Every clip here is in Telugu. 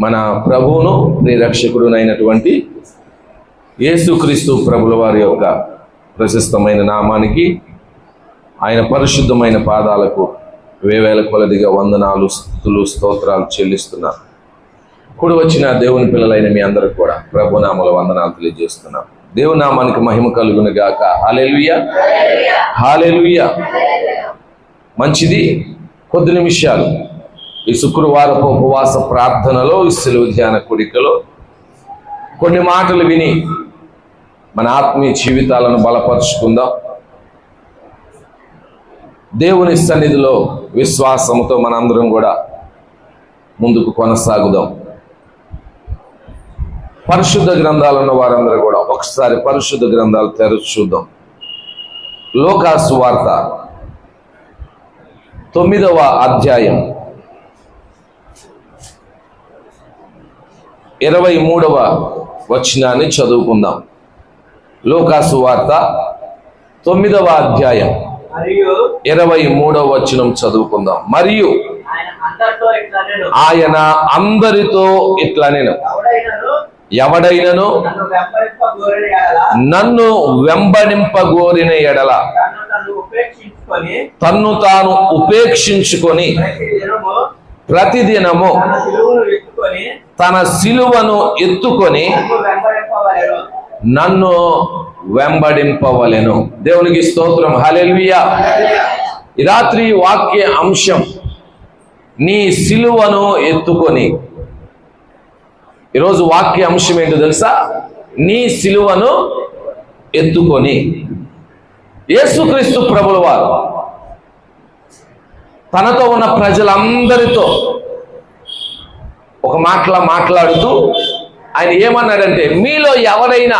మన ప్రభువును ప్రియరక్షకుడునైనటువంటి యేసుక్రీస్తు ప్రభుల వారి యొక్క ప్రశస్తమైన నామానికి ఆయన పరిశుద్ధమైన పాదాలకు వేవేల కొలదిగా వందనాలు స్థుతులు స్తోత్రాలు చెల్లిస్తున్నారు కూడి వచ్చిన దేవుని పిల్లలైన మీ అందరికి కూడా ప్రభునామల వందనాలు తెలియజేస్తున్నాం దేవుని నామానికి మహిమ కలుగును గాక. హాలెలుయ హాలెలుయ మంచిది. కొద్ది నిమిషాలు. ఈ శుక్రవారపు ఉపవాస ప్రార్థనలో ఈ సెలవు ధ్యాన కుడికలో కొన్ని మాటలు విని మన ఆత్మీయ జీవితాలను బలపరుచుకుందాం. దేవుని సన్నిధిలో విశ్వాసంతో మనందరం కూడా ముందుకు కొనసాగుదాం. పరిశుద్ధ గ్రంథాలు ఉన్న వారందరూ కూడా ఒకసారి పరిశుద్ధ గ్రంథాలు తెరచు చూద్దాం. లోకాసు వార్త తొమ్మిదవ అధ్యాయం. ఇరవై మూడవ వచనాన్ని చదువుకుందాం. లోకాసు వార్త తొమ్మిదవ అధ్యాయం ఇరవై మూడవ వచనం చదువుకుందాం. మరియు ఆయన అందరితో ఇట్లా నేను ఎవడైనను? నన్ను వెంబడింపగోరిన ఎడల. తన్ను తాను ఉపేక్షించుకొని ప్రతిదినము తన సిలువను ఎత్తుకొని నన్ను వెంబడింపవలెను. దేవునికి స్తోత్రం. హలెల్వియా రాత్రి వాక్య అంశం. నీ సిలువను ఎత్తుకొని. ఈరోజు వాక్య అంశం ఏంటో తెలుసా? నీ సిలువను ఎత్తుకొని. యేసుక్రీస్తు ప్రభుల వారు తనతో ఉన్న ప్రజలందరితో ఒక మాటలా మాట్లాడుతూ ఆయన ఏమన్నాడంటే మీలో ఎవరైనా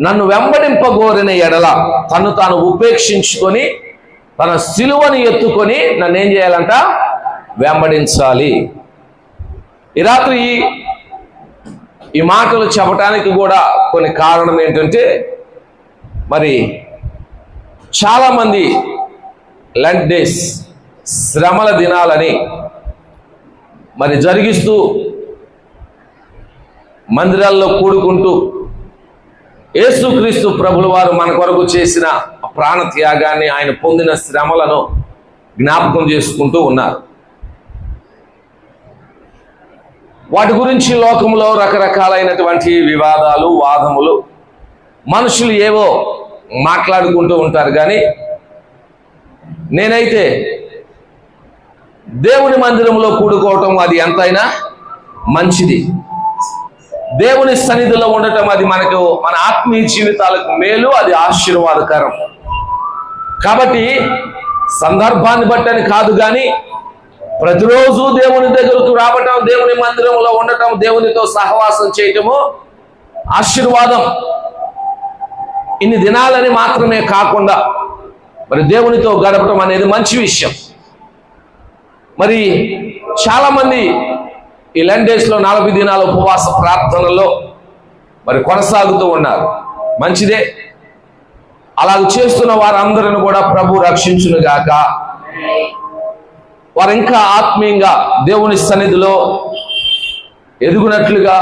నన్ను వెంబడింపగోరిన ఎడల తను తాను ఉపేక్షించుకొని తన సిలువను ఎత్తుకొని నన్ను ఏం చేయాలంట? వెంబడించాలి. ఈ రాత్రి ఈ మాటలు చెప్పటానికి కూడా కొన్ని కారణం ఏంటంటే మరి చాలామంది లెంట్ డేస్ శ్రమల దినాలని మరి జరిగిస్తూ మందిరాల్లో కూడుకుంటూ యేసుక్రీస్తు ప్రభుల వారు మన కొరకు చేసిన ప్రాణ త్యాగాన్ని ఆయన పొందిన శ్రమలను జ్ఞాపకం చేసుకుంటూ ఉన్నారు. వాటి గురించి లోకంలో రకరకాలైనటువంటి వివాదాలు వాదములు మనుషులు ఏవో మాట్లాడుకుంటూ ఉంటారు. కానీ నేనైతే దేవుని మందిరంలో కూడుకోవటం అది ఎంతైనా మంచిది. దేవుని సన్నిధిలో ఉండటం అది మనకు మన ఆత్మీయ జీవితాలకు మేలు అది ఆశీర్వాదకరం. కాబట్టి సందర్భాన్ని బట్టని కాదు కానీ ప్రతిరోజు దేవుని దగ్గరకు రావటం దేవుని మందిరంలో ఉండటం దేవునితో సహవాసం చేయటము ఆశీర్వాదం. ఇన్ని దినాలని మాత్రమే కాకుండా మరి దేవునితో గడపటం అనేది మంచి విషయం. మరి చాలామంది ఈ లెన్ డేస్లో నాలుగు దినాల ఉపవాస ప్రార్థనలో మరి కొనసాగుతూ ఉన్నారు. మంచిదే. అలా చేస్తున్న వారందరిని కూడా ప్రభు రక్షించును గాక వారు ఇంకా ఆత్మీయంగా దేవుని సన్నిధిలో ఎదుగునట్లుగా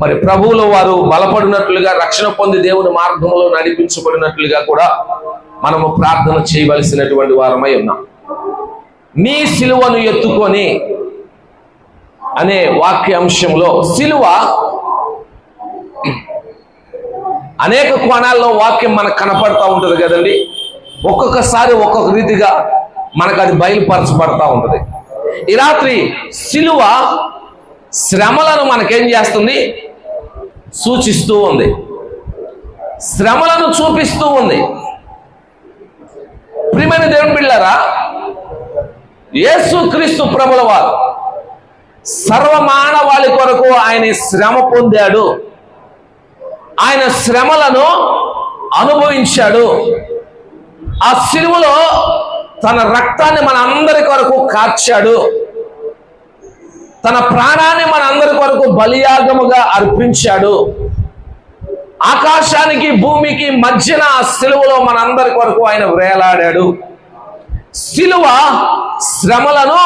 మరి ప్రభువులో వారు బలపడినట్లుగా రక్షణ పొంది దేవుని మార్గంలో నడిపించబడినట్లుగా కూడా మనము ప్రార్థన చేయవలసినటువంటి వారమై ఉన్నాం. నీ సిలువను ఎత్తుకొని అనే వాక్యాంశంలో సిలువ అనేక కోణాల్లో వాక్యం మనకు కనపడతా ఉంటుంది కదండి. ఒక్కొక్కసారి ఒక్కొక్క రీతిగా మనకు అది బయలుపరచబడతా ఉంటుంది. ఈ రాత్రి సిలువ శ్రమలను మనకేం చేస్తుంది? సూచిస్తూ ఉంది. శ్రమలను చూపిస్తూ ఉంది. ప్రియమైన దేవుని బిళ్ళారా యేసుక్రీస్తు ప్రభుల వారు. సర్వమానవాళి కొరకు ఆయన శ్రమ పొందాడు. ఆయన శ్రమలను అనుభవించాడు. ఆ సిలువలో తన రక్తాన్ని మన అందరి కొరకు కార్చాడు. తన ప్రాణాన్ని మన అందరి కొరకు బలియాగముగా అర్పించాడు. ఆకాశానికి భూమికి మధ్యన ఆ సిలువలో మనందరి కొరకు ఆయన వేలాడాడు. శిలువ శ్రమలను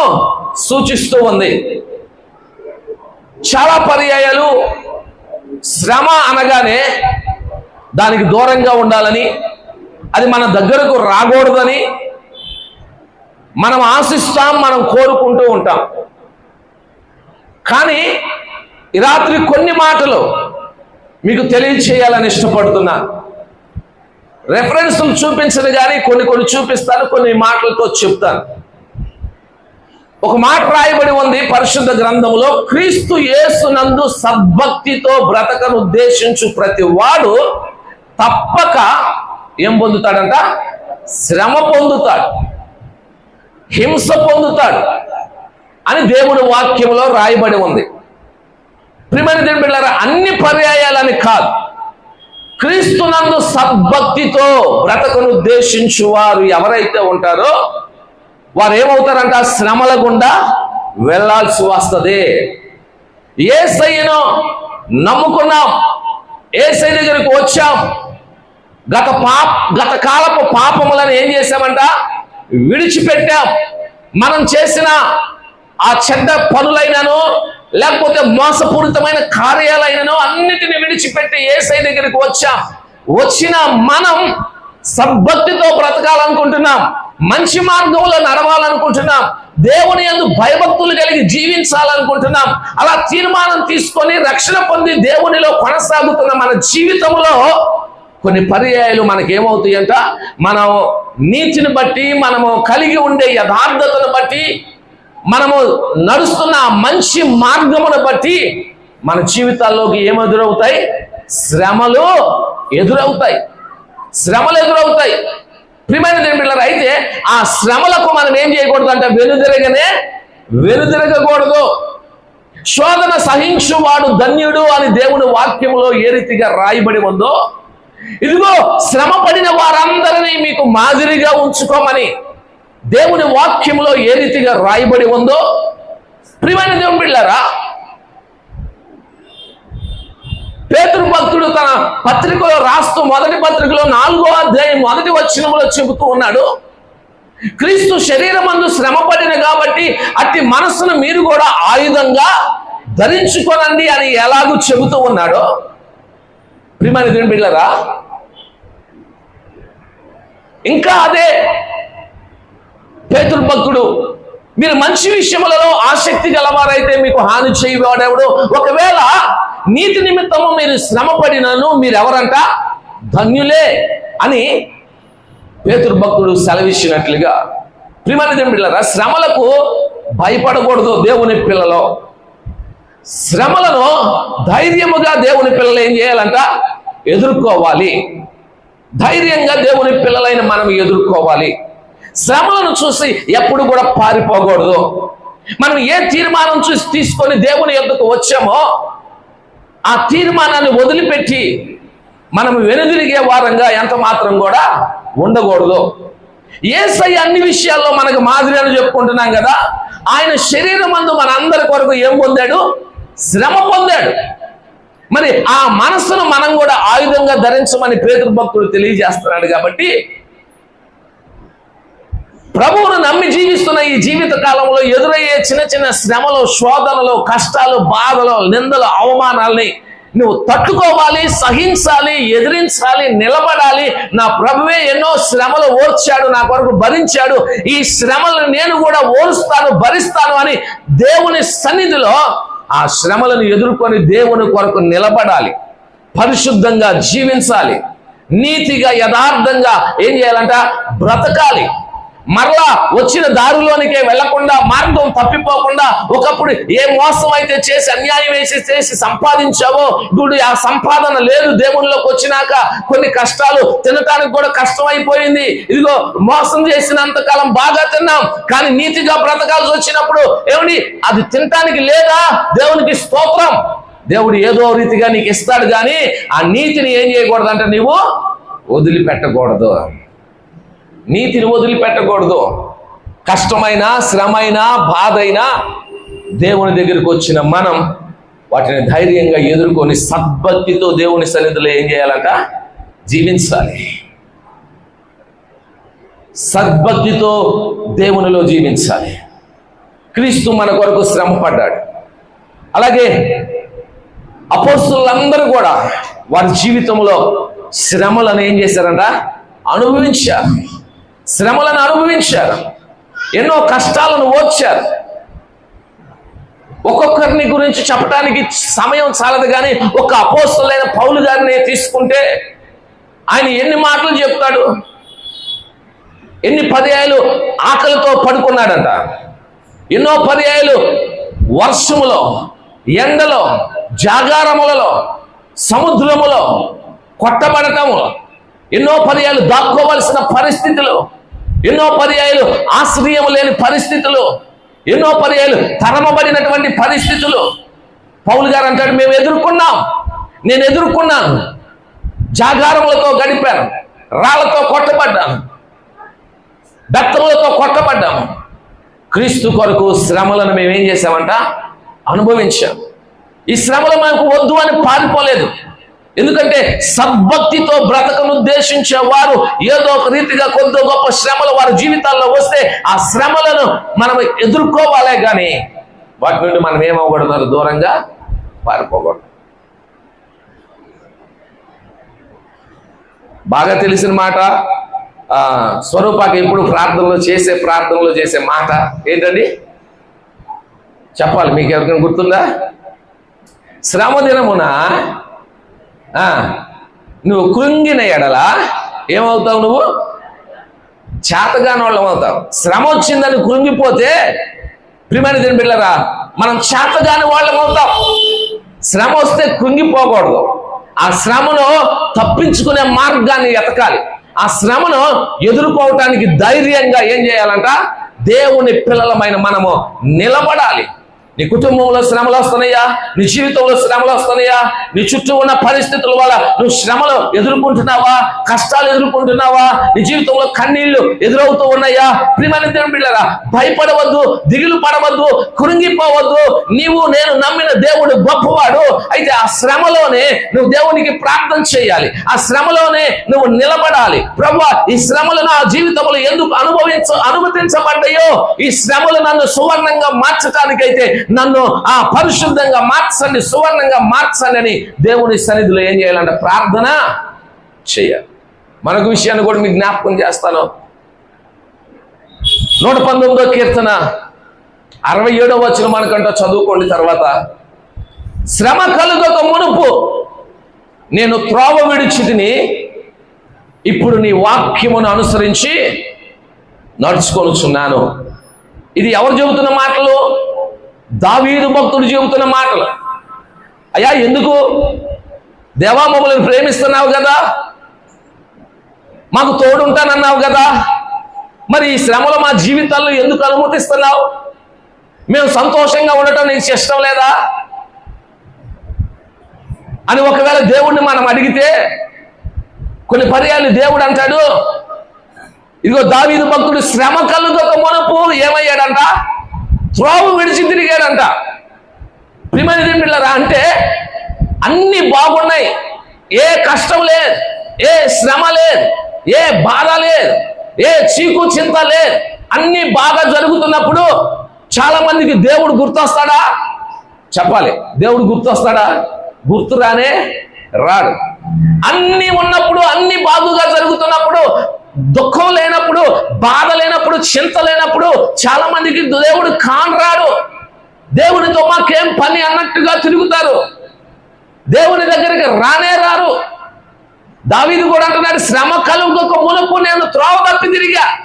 సూచిస్తూ ఉంది. చాలా పర్యాయాలు శ్రమ అనగానే దానికి దూరంగా ఉండాలని అది మన దగ్గరకు రాకూడదని మనం ఆశిస్తాం మనం కోరుకుంటూ ఉంటాం. కానీ ఈ రాత్రి కొన్ని మాటలు మీకు తెలియచేయాలని ఇష్టపడుతున్నాను. రెఫరెన్స్లు చూపించను కానీ కొన్ని కొన్ని చూపిస్తాను కొన్ని మాటలతో చెప్తాను. ఒక మాట రాయబడి ఉంది పరిశుద్ధ గ్రంథంలో క్రీస్తు యేసునందు సద్భక్తితో బ్రతకను ఉద్దేశించు ప్రతి వాడు తప్పక ఏం పొందుతాడంట? శ్రమ పొందుతాడు. హింస పొందుతాడు. అని దేవుని వాక్యంలో రాయబడి ఉంది. ప్రియమైన దేవుడు అన్ని పర్యాయాలని కాదు. క్రీస్తునందు సద్భక్తితో బ్రతకను ఉద్దేశించు వారు ఎవరైతే ఉంటారో వారు ఏమవుతారంట శ్రమల గుండా వెళ్ళాల్సి వస్తుంది. ఏసయ్యను నమ్ముకున్నాం. ఏసై దగ్గరికి వచ్చాం. గత పాప గత కాలపు పాపములను ఏం చేశామంట? విడిచిపెట్టాం. మనం చేసిన ఆ చెడ్డ పనులైనను లేకపోతే మోసపూరితమైన కార్యాలైనను అన్నిటిని విడిచిపెట్టి ఏసై దగ్గరికి వచ్చాం. వచ్చిన మనం సద్భక్తితో బ్రతకాలనుకుంటున్నాం. మంచి మార్గంలో నడవాలనుకుంటున్నాం. దేవుని యందు భయభక్తులు కలిగి జీవించాలనుకుంటున్నాం. అలా తీర్మానం తీసుకొని రక్షణ పొంది దేవునిలో కొనసాగుతున్న మన జీవితంలో కొన్ని పర్యాయాలు మనకేమవుతాయంట? మనం నీతిని బట్టి మనము కలిగి ఉండే యథార్థతను బట్టి మనము నడుస్తున్న మంచి మార్గమును బట్టి మన జీవితాల్లోకి ఏం ఎదురవుతాయి శ్రమలు ఎదురవుతాయి. శ్రమలు ఎదురవుతాయి. ప్రియమైన దేవుని అయితే ఆ శ్రమలకు మనం ఏం చేయకూడదు అంటే వెనుదిరగనే వెనుదిరగకూడదు. శోధన సహించువాడు ధన్యుడు అని దేవుని వాక్యంలో ఏ రీతిగా రాయబడి ఉందో ఇదిగో శ్రమ పడిన వారందరినీ మీకు మాదిరిగా ఉంచుకోమని దేవుని వాక్యంలో ఏ రీతిగా రాయబడి ఉందో ప్రియమైన దేవుని బిళ్ళారా? పేతురు భక్తుడు తన పత్రికలో రాస్తూ మొదటి పత్రికలో నాలుగో అధ్యాయం మొదటి వచనంలో చెబుతూ ఉన్నాడు క్రీస్తు శరీరమందు శ్రమ పడిన కాబట్టి అట్టి మనస్సును మీరు కూడా ఆయుధంగా ధరించుకోనండి అని ఎలాగూ చెబుతూ ఉన్నాడో. ప్రియమైన దేవుని బిళ్ళరా? ఇంకా అదే పేతురు భక్తుడు మీరు మంచి విషయములలో ఆసక్తి గలవారైతే మీకు హాని చేయవాడెవడు ఒకవేళ నీతి నిమిత్తము మీరు శ్రమ పడినను మీరు ఎవరంట ధన్యులే అని పేతురు భక్తుడు సెలవిచ్చినట్లుగా ప్రియమైన శ్రమలకు భయపడకూడదు దేవుని పిల్లలో. శ్రమలను ధైర్యముగా దేవుని పిల్లలు ఏం చేయాలంట? ఎదుర్కోవాలి. ధైర్యంగా దేవుని పిల్లలైన మనం ఎదుర్కోవాలి. శ్రమలను చూసి ఎప్పుడు కూడా పారిపోకూడదు. మనం ఏ తీర్మానం చూసి తీసుకొని దేవుని యొద్దకు వచ్చామో ఆ తీర్మానాన్ని వదిలిపెట్టి మనం వెనుదిరిగే వారంగా ఎంత మాత్రం కూడా ఉండకూడదు. ఏసై అన్ని విషయాల్లో మనకు మాదిరి అని చెప్పుకుంటున్నాం కదా ఆయన శరీరం అందు మన అందరి కొరకు ఏం పొందాడు? శ్రమ పొందాడు. మరి ఆ మనస్సును మనం కూడా ఆయుధంగా ధరించమని పేదరు భక్తుడు తెలియజేస్తున్నాడు కాబట్టి ప్రభువును నమ్మి జీవిస్తున్న ఈ జీవిత కాలంలో ఎదురయ్యే చిన్న చిన్న శ్రమలు శోధనలు కష్టాలు బాధలు నిందలు అవమానాల్ని నువ్వు తట్టుకోవాలి సహించాలి ఎదిరించాలి నిలబడాలి. నా ప్రభువే ఎన్నో శ్రమలు ఓర్చాడు నా కొరకు భరించాడు. ఈ శ్రమలను నేను కూడా ఓరుస్తాను భరిస్తాను అని దేవుని సన్నిధిలో ఆ శ్రమలను ఎదుర్కొని దేవుని కొరకు నిలబడాలి. పరిశుద్ధంగా జీవించాలి. నీతిగా యథార్థంగా ఏం చేయాలంట? బ్రతకాలి. మరలా వచ్చిన దారిలోనికే వెళ్ళకుండా మార్గం తప్పిపోకుండా ఒకప్పుడు ఏ మోసం అయితే చేసి అన్యాయం వేసి చేసి సంపాదించావో ఇప్పుడు ఆ సంపాదన లేదు దేవునిలోకి వచ్చినాక కొన్ని కష్టాలు తినటానికి కూడా కష్టం అయిపోయింది ఇదిగో మోసం చేసినంత కాలం బాగా తిన్నాం కానీ నీతిగా బ్రతకాల్సి వచ్చినప్పుడు ఏమండి అది తినటానికి లేదా? దేవునికి స్తోత్రం. దేవుడు ఏదో రీతిగా నీకు ఇస్తాడు కానీ ఆ నీతిని ఏం చేయకూడదంటే నీవు వదిలిపెట్టకూడదు. నీతిని వదిలిపెట్టకూడదు కష్టమైన శ్రమైన బాధైనా దేవుని దగ్గరికి వచ్చిన మనం వాటిని ధైర్యంగా ఎదుర్కొని సద్భక్తితో దేవుని సన్నిధిలో ఏం చేయాలంట? జీవించాలి. సద్భక్తితో దేవునిలో జీవించాలి. క్రీస్తు మన కొరకు శ్రమ పడ్డాడు అలాగే అపోస్తులందరూ కూడా వారి జీవితంలో శ్రమలను ఏం చేశారంట? అనుభవించారు. శ్రమలను అనుభవించారు. ఎన్నో కష్టాలను ఓర్చారు. ఒక్కొక్కరిని గురించి చెప్పడానికి సమయం చాలదు కానీ ఒక అపోస్తులైన పౌలు గారిని తీసుకుంటే ఆయన ఎన్ని మాటలు చెప్తాడు? ఎన్ని పర్యాయాలు ఆకలితో పడుకున్నాడంట? ఎన్నో పర్యాయాలు వర్షములో ఎండలో జాగారములలో సముద్రములో కొట్టబడటము ఎన్నో పర్యాలు దాక్కోవలసిన పరిస్థితులు ఎన్నో పర్యాయాలు ఆశ్రయం లేని పరిస్థితులు ఎన్నో పర్యాయాలు తరమబడినటువంటి పరిస్థితులు పౌలు గారు అంటాడు మేము ఎదుర్కొన్నాం నేను ఎదుర్కొన్నాను. జాగారములతో గడిపాను రాళ్ళతో కొట్టబడ్డాను బెత్తములతో కొట్టబడ్డాము క్రీస్తు కొరకు శ్రమలను మేము ఏం చేసామంట అనుభవించాం. ఈ శ్రమలు మనకు వద్దు అని పారిపోలేదు. ఎందుకంటే సద్భక్తితో బ్రతకను ఉద్దేశించే వారు ఏదో ఒక రీతిగా కొద్ది గొప్ప శ్రమలు వారి జీవితాల్లో వస్తే ఆ శ్రమలను మనం ఎదుర్కోవాలే కానీ వాటి నుండి మనం ఏమవ్వకూడదు దూరంగా పారిపోకూడదు. బాగా తెలిసిన మాట ఆ, స్వరూపాకి ఎప్పుడు ప్రార్థనలో చేసే ప్రార్థనలో చేసే మాట ఏంటండి? చెప్పాలి మీకు ఎవరికైనా గుర్తుందా? శ్రమ దినమున నువ్వు కృంగిన ఎడల ఏమవుతావు నువ్వు? చేతగాని వాళ్ళం అవుతావు శ్రమ వచ్చిందని కృంగిపోతే ప్రిమైన దీని బిళ్ళరా మనం చేతగాని వాళ్ళం అవుతాం శ్రమ వస్తే కృంగిపోకూడదు. ఆ శ్రమను తప్పించుకునే మార్గాన్ని ఎతకాలి ఆ శ్రమను ఎదుర్కోవటానికి ధైర్యంగా ఏం చేయాలంట? దేవుని పిల్లలమైన మనము నిలబడాలి. నీ కుటుంబంలో శ్రమలు వస్తున్నాయా? నీ జీవితంలో శ్రమలు వస్తున్నాయా? నీ చుట్టూ ఉన్న పరిస్థితుల వల్ల నువ్వు శ్రమలు ఎదుర్కొంటున్నావా? కష్టాలు ఎదుర్కొంటున్నావా? నీ జీవితంలో కన్నీళ్ళు ఎదురవుతూ ఉన్నాయా? ప్రియమైన బిళ్ళరా భయపడవద్దు దిగులు పడవద్దు కురింగిపోవద్దు నీవు నేను నమ్మిన దేవుడు గొప్పవాడు. అయితే ఆ శ్రమలోనే నువ్వు దేవునికి ప్రార్థన చేయాలి. ఆ శ్రమలోనే నువ్వు నిలబడాలి. ప్రభు ఈ శ్రమలు నా జీవితంలో ఎందుకు అనుభవించ అనుమతించబడ్డాయో? ఈ శ్రమలు నన్ను సువర్ణంగా మార్చడానికైతే నన్ను ఆ పరిశుద్ధంగా మార్చండి సువర్ణంగా మార్చండి అని దేవుని సన్నిధిలో ఏం చేయాలంటే ప్రార్థన చేయాలి. మరొక విషయాన్ని కూడా మీకు జ్ఞాపకం చేస్తాను. నూట పంతొమ్మిదో కీర్తన అరవై ఏడో వచ్చిన మనకంట చదువుకోండి తర్వాత. శ్రమ కలుగక మునుపు నేను త్రోవ విడిచితిని ఇప్పుడు నీ వాక్యమును అనుసరించి నడుచుకొనుచున్నాను. ఇది ఎవరు చెబుతున్న మాటలు? దావీదు భక్తుడు చెబుతున్న మాటలు. అయ్యా ఎందుకు? దేవా మమ్మల్ని ప్రేమిస్తున్నావు కదా? మాకు తోడుంటానన్నావు కదా? మరి ఈ శ్రమలు మా జీవితాల్లో ఎందుకు అనుమతిస్తున్నావు? మేము సంతోషంగా ఉండటం నీకు ఇష్టం లేదా? అని ఒకవేళ దేవుణ్ణి మనం అడిగితే కొన్ని పర్యాలు దేవుడు అంటాడు ఇదిగో దావీదు భక్తుడు శ్రమ కలుగక మునపు ఏమయ్యాడంట? త్రోవ విడిచి తిరిగాడంట. ప్రిమని పిల్లరా అంటే అన్ని బాగున్నాయి. ఏ కష్టం లేదు ఏ శ్రమ లేదు ఏ బాధ లేదు ఏ చీకు చింత లేదు. అన్ని బాగా జరుగుతున్నప్పుడు చాలా మందికి దేవుడు గుర్తొస్తాడా? చెప్పాలి దేవుడు గుర్తొస్తాడా? గుర్తురానే రాడు. అన్ని ఉన్నప్పుడు అన్ని బాగుగా జరుగుతున్నప్పుడు దుఃఖం లేనప్పుడు బాధ లేనప్పుడు చింత లేనప్పుడు చాలా మందికి దేవుడు కానరాడు. దేవునితో మాకేం పని అన్నట్టుగా తిరుగుతారు. దేవుని దగ్గరికి రానే రారు. దావీది కూడా అంటున్నాడు శ్రమ కలుగుక మునుపు నేను త్రోవ తప్పి తిరిగా.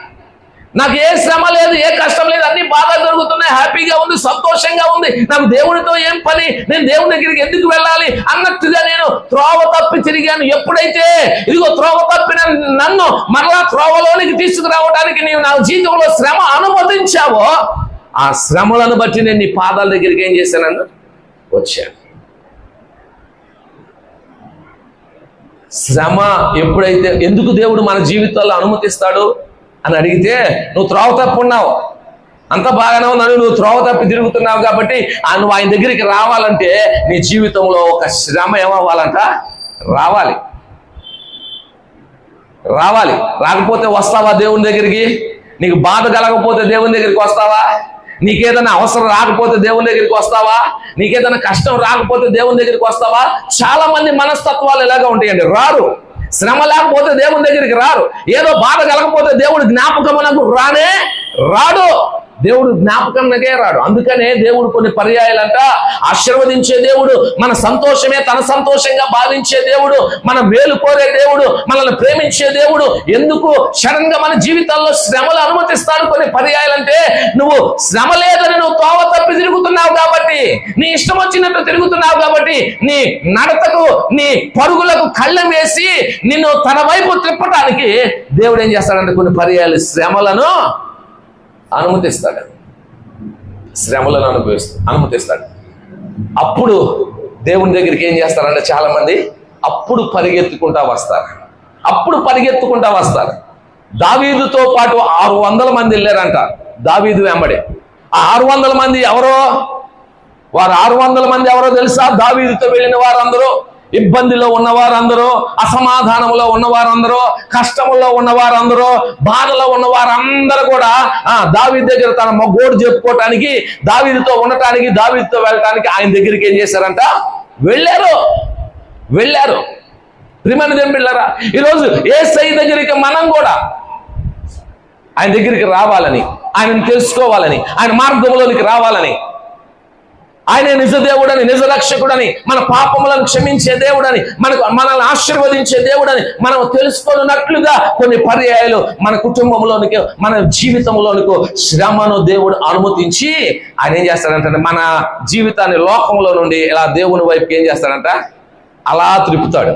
నాకు ఏ శ్రమ లేదు ఏ కష్టం లేదు అన్ని బాగా జరుగుతున్నాయి హ్యాపీగా ఉంది సంతోషంగా ఉంది. నాకు దేవుడితో ఏం పని? నేను దేవుని దగ్గరికి ఎందుకు వెళ్ళాలి? అన్నట్టుగా నేను త్రోవ తప్పి తిరిగాను. ఎప్పుడైతే? ఇదిగో త్రోవ తప్పిన నన్ను మరలా త్రోవలోనికి తీసుకురావడానికి నీవు నా జీవితంలో శ్రమ అనుమతించావో ఆ శ్రమలను బట్టి నేను నీ పాదాల దగ్గరికి ఏం చేశానన్ను వచ్చాను. శ్రమ ఎప్పుడైతే ఎందుకు దేవుడు మన జీవితాల్లో అనుమతిస్తాడు? అని అడిగితే నువ్వు త్రోవ తప్పున్నావు అంత బాగానే ఉన్నాను నువ్వు త్రోవ తప్పి తిరుగుతున్నావు కాబట్టి ఆ నువ్వు ఆయన దగ్గరికి రావాలంటే నీ జీవితంలో ఒక శ్రమ ఏమవ్వాలంట? రావాలి. రావాలి. రాకపోతే వస్తావా దేవుని దగ్గరికి? నీకు బాధ కలగకపోతే దేవుని దగ్గరికి వస్తావా? నీకేదైనా అవసరం రాకపోతే దేవుని దగ్గరికి వస్తావా? నీకేదైనా కష్టం రాకపోతే దేవుని దగ్గరికి వస్తావా? చాలా మంది మనస్తత్వాలు ఇలాగా ఉంటాయండి. రారు. శ్రమ లేకపోతే దేవుని దగ్గరికి రారు. ఏదో బాధ కలగకపోతే దేవుడు జ్ఞాపకమునకు రానే రాడు. దేవుడు జ్ఞాపకంగా రాడు. అందుకనే దేవుడు కొన్ని పర్యాయాలంట. ఆశీర్వదించే దేవుడు మన సంతోషమే తన సంతోషంగా భావించే దేవుడు మన మేలు కోరే దేవుడు మనల్ని ప్రేమించే దేవుడు. ఎందుకు? సడన్గా మన జీవితాల్లో శ్రమలు అనుమతిస్తాడు కొన్ని పర్యాయాలంటే నువ్వు శ్రమ లేదని నువ్వు తోవ తప్పి తిరుగుతున్నావు కాబట్టి నీ ఇష్టం వచ్చినట్టు తిరుగుతున్నావు కాబట్టి నీ నడతకు నీ పరుగులకు కళ్ళం వేసి నిన్ను తన వైపు తిప్పటానికి దేవుడు ఏం చేస్తాడంటే కొన్ని పర్యాయాలు శ్రమలను అనుమతిస్తాడు. శ్రమలను అనుభవిస్తూ అనుమతిస్తాడు. అప్పుడు దేవుని దగ్గరికి ఏం చేస్తారంటే చాలామంది అప్పుడు పరిగెత్తుకుంటా వస్తారు. అప్పుడు పరిగెత్తుకుంటా వస్తారు. దావీదుతో పాటు ఆరు వందల మంది వెళ్ళారంట. దావీదు వెంబడి. ఆ ఆరు వందల మంది ఎవరో? వారు ఆరు వందల మంది ఎవరో తెలుసా? దావీదుతో వెళ్ళిన వారందరూ ఇబ్బందిలో ఉన్నవారందరూ అసమాధానంలో ఉన్నవారందరూ కష్టంలో ఉన్నవారందరూ బాధలో ఉన్నవారందరూ కూడా ఆ దావి దగ్గర తన మొగ్గోడు చెప్పుకోవటానికి దావీదుతో ఉండటానికి దావీదుతో వెళ్ళటానికి ఆయన దగ్గరికి ఏం చేశారంట? వెళ్ళారు. వెళ్ళారు. రిమని వెళ్ళారా ఈరోజు ఏ సై దగ్గరికి మనం కూడా ఆయన దగ్గరికి రావాలని ఆయనను తెలుసుకోవాలని ఆయన మార్గంలోనికి రావాలని ఆయన నిజ దేవుడని నిజ రక్షకుడని మన పాపములను క్షమించే దేవుడని మనకు మనల్ని ఆశీర్వదించే దేవుడని మనం తెలుసుకున్నట్లుగా కొన్ని పర్యాయాలు మన కుటుంబంలోనికి మన జీవితంలోనికి శ్రమను దేవుడు అనుమతించి ఆయన ఏం చేస్తాడంటే? మన జీవితాన్ని లోకంలో నుండి ఇలా దేవుని వైపుకి ఏం చేస్తాడంట? అలా త్రిపుతాడు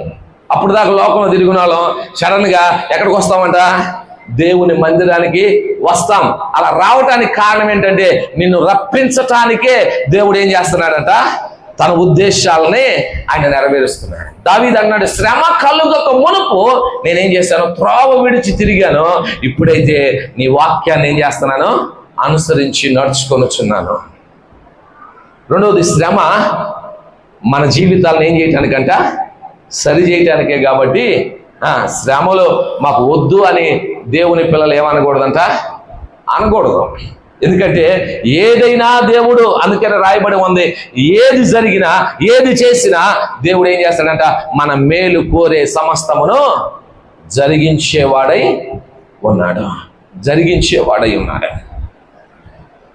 అప్పుడు దాకా లోకంలో తిరిగిన వాళ్ళం సడన్ ఎక్కడికి వస్తామంట? దేవుని మందిరానికి వస్తాం. అలా రావటానికి కారణం ఏంటంటే నిన్ను రప్పించటానికే దేవుడు ఏం చేస్తున్నాడంట? తన ఉద్దేశాలని ఆయన నెరవేరుస్తున్నాడు. దావీదు అన్నాడు శ్రమ కలుగక మునుపు నేనేం చేశాను? త్రోవ విడిచి తిరిగాను. ఇప్పుడైతే నీ వాక్యాన్ని ఏం చేస్తున్నాను? అనుసరించి నడుచుకొనుచున్నాను. రెండవది శ్రమ మన జీవితాలను ఏం చేయటానికంట? సరి చేయటానికే కాబట్టి శ్రమలు మాకు వద్దు అని దేవుని పిల్లలు ఏమనకూడదంట? అనకూడదు. ఎందుకంటే ఏదైనా దేవుడు అందుకని రాయబడి ఉంది. ఏది జరిగినా ఏది చేసినా దేవుడు ఏం చేస్తాడంట? మన మేలు కోరే సమస్తమును జరిగించేవాడై ఉన్నాడు. జరిగించేవాడై ఉన్నాడు.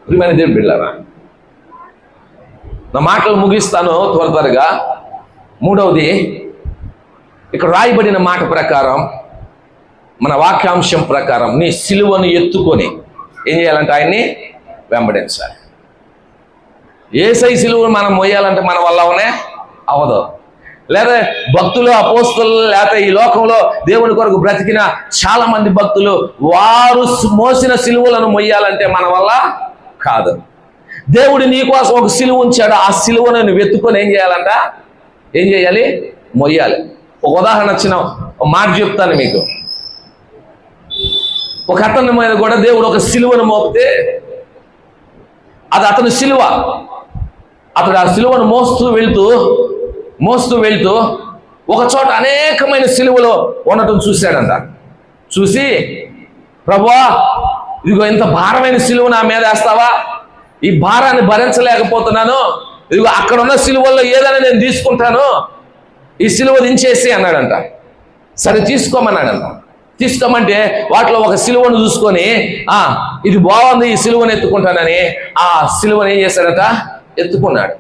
ప్రియమైన దేవుడు బిళ్ళరా నా మాటలు ముగిస్తాను త్వర త్వరగా. మూడవది ఇక్కడ రాయబడిన మాట ప్రకారం మన వాక్యాంశం ప్రకారం నీ సిలువను ఎత్తుకొని ఏం చేయాలంటే ఆయన్ని వెంబడించాలి. ఏసై సిలువను మనం మోయాలంటే మన వల్ల అవనే అవదు. లేదా భక్తులు అపోస్తులు లేకపోతే ఈ లోకంలో దేవుని కొరకు బ్రతికిన చాలా మంది భక్తులు వారు మోసిన సిలువలను మొయ్యాలంటే మన వల్ల కాదు. దేవుడు నీ కోసం ఒక సిలువ ఉంచాడు ఆ సిలువను నువ్వు ఎత్తుకొని ఏం చేయాలంట? ఏం చేయాలి? మొయ్యాలి. ఒక ఉదాహరణ వచ్చిన మాట చెప్తాను మీకు. ఒక అతని మీద కూడా దేవుడు ఒక సిలువను మోపితే అది అతని సిలువ. అతడు ఆ సిలువను మోస్తూ వెళ్తూ మోస్తూ వెళ్తూ ఒక చోట అనేకమైన సిలువలు ఉండటం చూశాడంట. చూసి ప్రభువా ఇదిగో ఇంత భారమైన సిలువ నా మీద వేస్తావా? ఈ భారాన్ని భరించలేకపోతున్నాను. ఇదిగో అక్కడ ఉన్న సిలువల్లో ఏదైనా నేను తీసుకుంటాను. ఈ సిలువ దించేసి అన్నాడంట. సరే తీసుకోమన్నాడంట. తీసుకోమంటే వాటిలో ఒక సిలువను చూసుకొని ఆ ఇది బాగుంది ఈ సిలువను ఎత్తుకుంటానని. ఆ సిలువను ఏం చేశాడట? ఎత్తుకున్నాడు.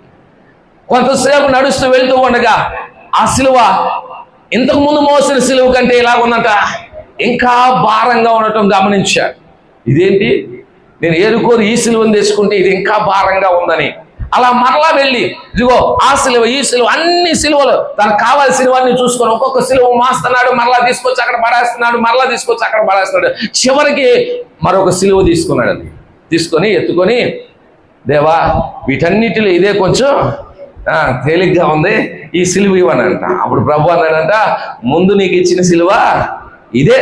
కొంతసేపు నడుస్తూ వెళ్తూ ఉండగా ఆ సిలువ ఇంతకు ముందు మోసిన సిలువ కంటే ఇలాగుందంట ఇంకా భారంగా ఉండటం గమనించాడు. ఇదేంటి? నేను ఏరుకోరు ఈ సిలువను తెచ్చుకుంటే ఇది ఇంకా భారంగా ఉందని. అలా మరలా వెళ్ళి ఇదిగో ఆ సిలువ ఈ సిలువ అన్ని సిలువలు తనకు కావాల్సినవన్నీ చూసుకొని ఒక్కొక్క సిలువ మాస్తున్నాడు మరలా తీసుకొచ్చి అక్కడ పడేస్తున్నాడు మరలా తీసుకొచ్చి అక్కడ పడేస్తున్నాడు. చివరికి మరొక సిలువ తీసుకున్నాడు అది తీసుకొని ఎత్తుకొని దేవా వీటన్నిటిలో ఇదే కొంచెం తేలిగ్గా ఉంది ఈ సిలువ ఇవ్వనంట. అప్పుడు ప్రభు అన్నాడంట ముందు నీకు ఇచ్చిన సిలువ ఇదే.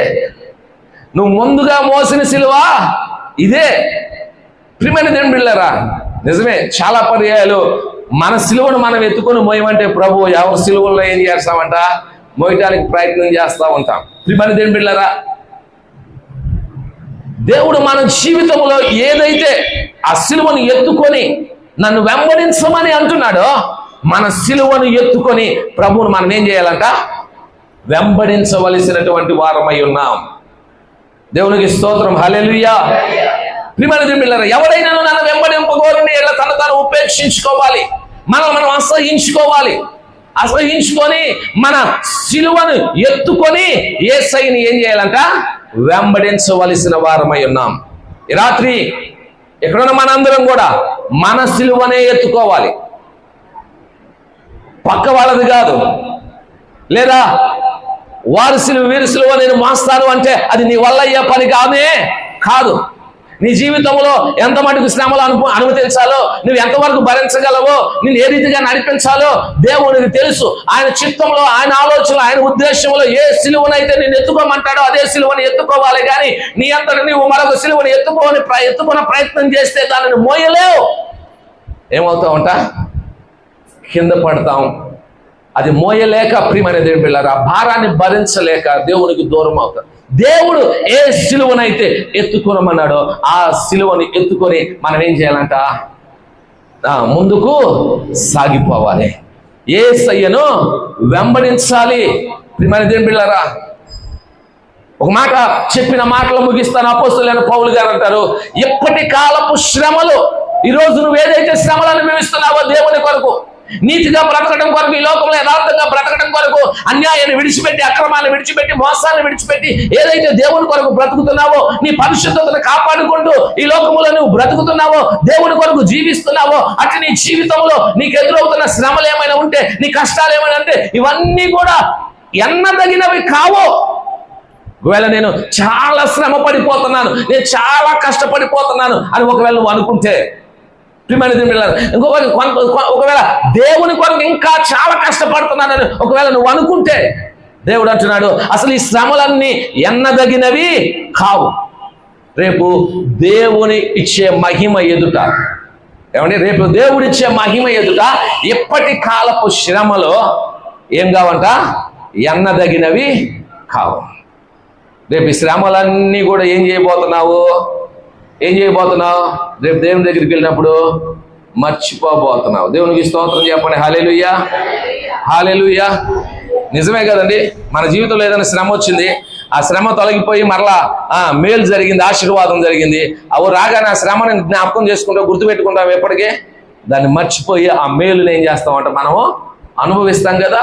నువ్వు ముందుగా మోసిన సిలువ ఇదే. ప్రిమైన దేవుని బిళ్ళరా నిజమే చాలా పర్యాయాలు. మన సిలువను మనం ఎత్తుకొని మోయమంటే ప్రభు ఎవరి సిలువల్లో ఏం చేస్తామంట? మోయటానికి ప్రయత్నం చేస్తూ ఉంటాం. ప్రియమైన దేని బిళ్ళరా దేవుడు మన జీవితంలో ఏదైతే ఆ సిలువను ఎత్తుకొని నన్ను వెంబడించమని అంటున్నాడో మన సిలువను ఎత్తుకొని ప్రభువును మనం ఏం చేయాలంట? వెంబడించవలసినటువంటి వారమై ఉన్నాం. దేవునికి స్తోత్రం. హల్లెలూయా. మిమ్మల్ని దేవుళ్ళారా ఎవరైనా నన్ను వెంబడింపగోరిని ఇలా తన తాను ఉపేక్షించుకోవాలి. మనం మనం అసహించుకోవాలి. అసహించుకొని మన సిలువను ఎత్తుకొని ఏ సైని ఏం చేయాలంట? వెంబడించవలసిన వారమై ఉన్నాం. ఈ రాత్రి ఎక్కడున్న మనందరం కూడా మన సిలువనే ఎత్తుకోవాలి. పక్క వాళ్ళది కాదు. లేదా వారి సిలువ వీరి సిలువ నేను మోస్తాను అంటే అది నీ వల్ల అయ్యే పని కానే కాదు. నీ జీవితంలో ఎంత మటుకు శ్రమలు అను అనుమతించాలో నువ్వు ఎంతవరకు భరించగలవో నేను ఏ రీతిగా నడిపించాలో దేవునికి తెలుసు. ఆయన చిత్తంలో ఆయన ఆలోచనలు ఆయన ఉద్దేశంలో ఏ సిలువనైతే నేను ఎత్తుకోమంటాడో అదే సిలువని ఎత్తుకోవాలి. కానీ నీ అంతటి నువ్వు మరొక సిలువని ఎత్తుకోని ప్ర- ఎత్తుకున్న ప్రయత్నం చేస్తే దానిని మోయలేవు. ఏమవుతావంట కింద పడతాం. అది మోయలేక ప్రియమైన దేవుడు ఆ భారాన్ని భరించలేక దేవునికి దూరం అవుతాం. దేవుడు ఏ సిలువనైతే ఎత్తుకోనమన్నాడో ఆ సిలువని ఎత్తుకొని మనం ఏం చేయాలంట ముందుకు సాగిపోవాలి. ఏ సయ్యను వెంబడించాలి. ప్రియమైన పిల్లరా ఒక మాట చెప్పిన మాటలు ముగిస్తాను. అపోస్తులైన పౌలు గారు అంటారు ఎప్పటి కాలపు శ్రమలు ఈరోజు నువ్వు ఏదైతే శ్రమలు అనుభవిస్తున్నావో దేవుని కొరకు నీతిగా బ్రతకడం కొరకు ఈ లోకంలో యథార్థంగా బ్రతకడం కొరకు అన్యాయాన్ని విడిచిపెట్టి అక్రమాన్ని విడిచిపెట్టి మోసాన్ని విడిచిపెట్టి ఏదైతే దేవుని కొరకు బ్రతుకుతున్నావో నీ పరిశుద్ధతను కాపాడుకుంటూ ఈ లోకంలో నువ్వు బ్రతుకుతున్నావో దేవుని కొరకు జీవిస్తున్నావో అటు నీ జీవితంలో నీకు ఎదురవుతున్న శ్రమలు ఏమైనా ఉంటే నీ కష్టాలు ఏమైనా ఉంటే ఇవన్నీ కూడా ఎన్నదగినవి కావో. ఒకవేళ నేను చాలా శ్రమ పడిపోతున్నాను నేను చాలా కష్టపడిపోతున్నాను అని ఒకవేళ నువ్వు అనుకుంటే ప్రియమైన దేవుని ఇంకొక కొ- ఒకవేళ దేవుని కొరకు ఇంకా చాలా కష్టపడుతున్నానని ఒకవేళ నువ్వు అనుకుంటే దేవుడు అంటున్నాడు అసలు ఈ శ్రమలన్నీ ఎన్నదగినవి కావు. రేపు దేవుని ఇచ్చే మహిమ ఎదుట ఏమండి? రేపు దేవుడిచ్చే మహిమ ఎదుట ఎప్పటి కాలపు శ్రమలో ఏం కావంట? ఎన్నదగినవి కావు. రేపు ఈ శ్రమలన్నీ కూడా ఏం చేయబోతున్నావు? ఏం చేయబోతున్నావు? రేపు దేవుని దగ్గరికి వెళ్ళినప్పుడు మర్చిపోబోతున్నావు. దేవునికి స్తోత్రం చెప్పండి. హాలేలుయ్యా హాలేలుయ్యా నిజమే కదండి? మన జీవితంలో ఏదైనా శ్రమ వచ్చింది ఆ శ్రమ తొలగిపోయి మరలా మేలు జరిగింది ఆశీర్వాదం జరిగింది. అవి రాగానే ఆ శ్రమని జ్ఞాపకం చేసుకుంటాం గుర్తుపెట్టుకుంటాం ఎప్పటికీ? దాన్ని మర్చిపోయి ఆ మేలుని ఏం చేస్తామంటే మనము అనుభవిస్తాం కదా?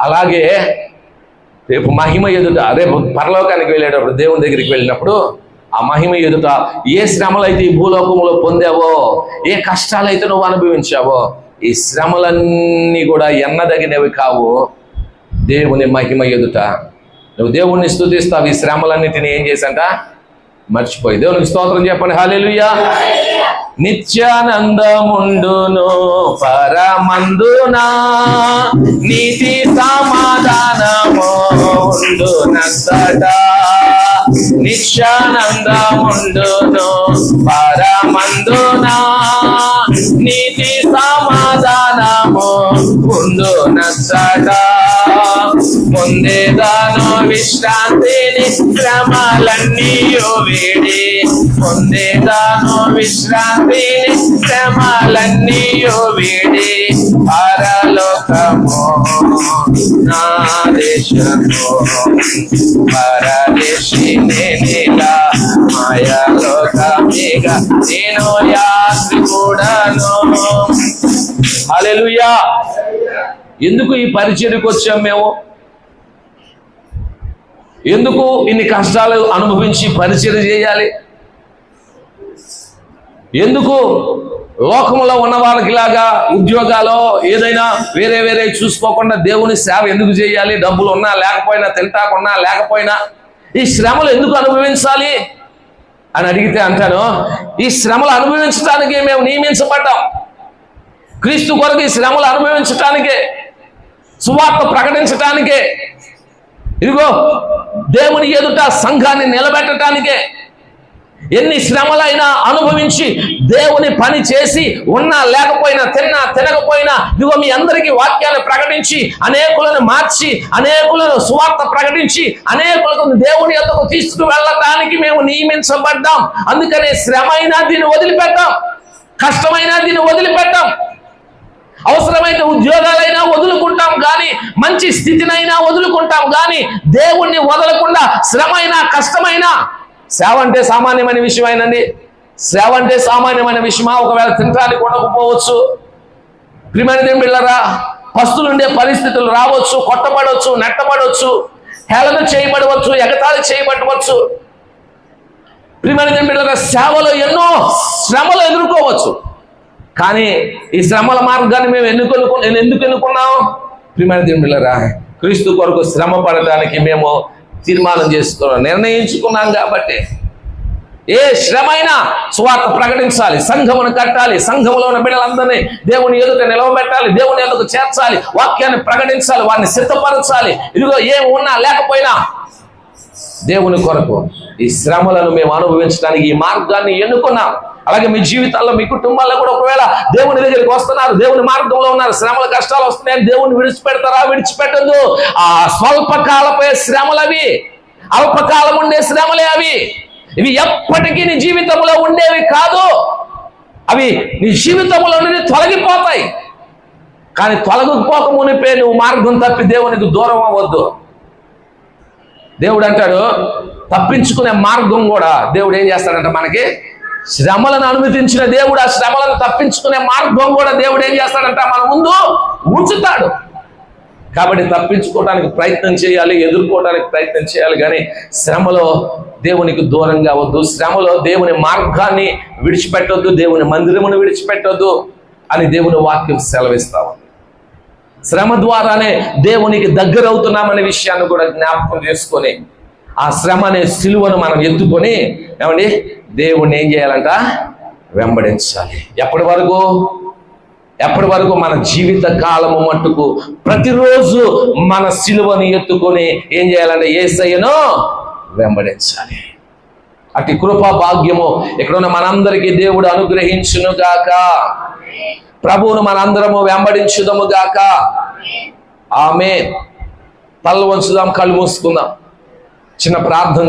అలాగే రేపు మహిమ ఎదుట రేపు పరలోకానికి వెళ్ళేటప్పుడు దేవుని దగ్గరికి వెళ్ళినప్పుడు ఆ మహిమ ఎదుట ఏ శ్రమలైతే ఈ భూలోకంలో పొందావో ఏ కష్టాలైతే నువ్వు అనుభవించావో ఈ శ్రమలన్నీ కూడా ఎన్నదగినవి కావు. దేవుని మహిమ ఎదుట. నువ్వు దేవుణ్ణి స్థుతిస్తావు ఈ శ్రమలన్నిటిని ఏం చేశాంట మర్చిపోయి. దేవునికి స్తోత్రం చెప్పండి. హాలేలుయ్యా నిత్యానందముండును పరమందునా. నీతి సమాధానము ఉండునసట నిత్యానందముండును పరమందునా. నీతి సమాధానం సమాధానము ఉండునసట పొందేదాను విశ్రాంతిని శ్రమలన్నీ వీడి. పొందేదాను విశ్రాంతిని క్రమాలన్నీ వేడి. పరలోకము నా దేశము పరదేశి నేనిలా మాయలోకమేగా నేను యాత్రి హలెలుయా ఎందుకు ఈ పరిచర్యకు వచ్చాం మేము? ఎందుకు ఇన్ని కష్టాలు అనుభవించి పరిచర్య చేయాలి? ఎందుకు లోకంలో ఉన్న వాళ్ళకి ఇలాగా ఉద్యోగాలు ఏదైనా వేరే వేరే చూసుకోకుండా దేవుని సేవ ఎందుకు చేయాలి? డబ్బులు ఉన్నా లేకపోయినా తింటాకున్నా లేకపోయినా ఈ శ్రమలు ఎందుకు అనుభవించాలి? అని అడిగితే అంటాను ఈ శ్రమలు అనుభవించడానికి మేము నియమించబడ్డాం. క్రీస్తు కొరకు ఈ శ్రమలు అనుభవించటానికే సువార్త ప్రకటించటానికే ఇదిగో దేవుని ఎదుట సంఘాన్ని నిలబెట్టడానికే ఎన్ని శ్రమలైనా అనుభవించి దేవుని పని చేసి ఉన్నా లేకపోయినా తిన్నా తినకపోయినా ఇదిగో మీ అందరికీ వాక్యాన్ని ప్రకటించి అనేకులను మార్చి అనేకులను సువార్త ప్రకటించి అనేకులకు దేవుని ఎదురుకు తీసుకు వెళ్ళటానికి మేము నియమించబడ్డాం. అందుకనే శ్రమ అయినా దీన్ని వదిలిపెట్టాం. కష్టమైనా దీన్ని వదిలిపెట్టాం. అవసరమైన ఉద్యోగాలైనా వదులుకుంటాం కానీ మంచి స్థితినైనా వదులుకుంటాం కానీ దేవుణ్ణి వదలకుండా శ్రమ అయినా కష్టమైనా సేవ అంటే సామాన్యమైన విషయమైనది సేవ అంటే సామాన్యమైన విషయమా? ఒకవేళ తినడానికి ఉండకపోవచ్చు ప్రిమైన పిల్లరా పస్తులుండే పరిస్థితులు రావచ్చు కొట్టబడవచ్చు నెట్టబడవచ్చు హేళన చేయబడవచ్చు ఎగతాళి చేయబడవచ్చు. ప్రిమైన పిల్లరా సేవలో ఎన్నో శ్రమలు ఎదుర్కోవచ్చు. కానీ ఈ శ్రమల మార్గాన్ని మేము ఎన్నుకొను నేను ఎందుకు ఎన్నుకున్నాం ప్రిమైన దేవుళ్ళరా క్రీస్తు కొరకు శ్రమ పడటానికి మేము తీర్మానం చేసుకున్నాం నిర్ణయించుకున్నాం కాబట్టి. ఏ శ్రమైనా సువార్త ప్రకటించాలి సంఘమును కట్టాలి సంఘములో ఉన్న బిడ్డలందరినీ దేవుని ఎదుట నిలవబెట్టాలి దేవుని ఎదుట చేర్చాలి వాక్యాన్ని ప్రకటించాలి వారిని సిద్ధపరచాలి. ఇదిగో ఏమి ఉన్నా లేకపోయినా దేవుని కొరకు ఈ శ్రమలను మేము అనుభవించడానికి ఈ మార్గాన్ని ఎన్నుకున్నాం. అలాగే మీ జీవితాల్లో మీ కుటుంబాల్లో కూడా ఒకవేళ దేవుని దగ్గరికి వస్తున్నారు దేవుని మార్గంలో ఉన్నారు శ్రమల కష్టాలు వస్తున్నాయని దేవుని విడిచిపెడతారా విడిచిపెట్టదు ఆ స్వల్పకాలపై శ్రమలు అవి అల్పకాలం ఉండే శ్రమలే అవి. ఇవి ఎప్పటికీ నీ జీవితంలో ఉండేవి కాదు. అవి నీ జీవితంలో నుండి తొలగిపోతాయి. కానీ తొలగిపోక మునిపే నువ్వు మార్గం తప్పి దేవునికి దూరం అవ్వద్దు. దేవుడు అంటాడు తప్పించుకునే మార్గం కూడా దేవుడు ఏం చేస్తాడంటే మనకి? శ్రమలను అనుమతించిన దేవుడు ఆ శ్రమలను తప్పించుకునే మార్గం కూడా దేవుడు ఏం చేస్తాడంట మన ముందు ఉంచుతాడు. కాబట్టి తప్పించుకోవడానికి ప్రయత్నం చేయాలి ఎదుర్కోవడానికి ప్రయత్నం చేయాలి కానీ శ్రమలో దేవునికి దూరంగా వద్దు. శ్రమలో దేవుని మార్గాన్ని విడిచిపెట్టొద్దు దేవుని మందిరమును విడిచిపెట్టొద్దు అని దేవుని వాక్యం సెలవిస్తాము శ్రమ ద్వారానే దేవునికి దగ్గర అవుతున్నామనే విషయాన్ని కూడా జ్ఞాపకం చేసుకొని ఆ శ్రమ అనే సిలువను మనం ఎత్తుకొని ఏమండి? దేవుణ్ణి ఏం చేయాలంట? వెంబడించాలి. ఎప్పటి వరకు? ఎప్పటి వరకు మన జీవిత కాలము మట్టుకు ప్రతిరోజు మన సిలువను ఎత్తుకొని ఏం చేయాలంటే ఏసయ్యను వెంబడించాలి. అటు కృపా భాగ్యము ఇక్కడున్న మనందరికీ దేవుడు అనుగ్రహించునుగాక. ప్రభువును మనందరము వెంబడించుదము గాక. ఆమె తల వంచుదాం కళ్ళు మూసుకుందాం. చిన్న ప్రార్థన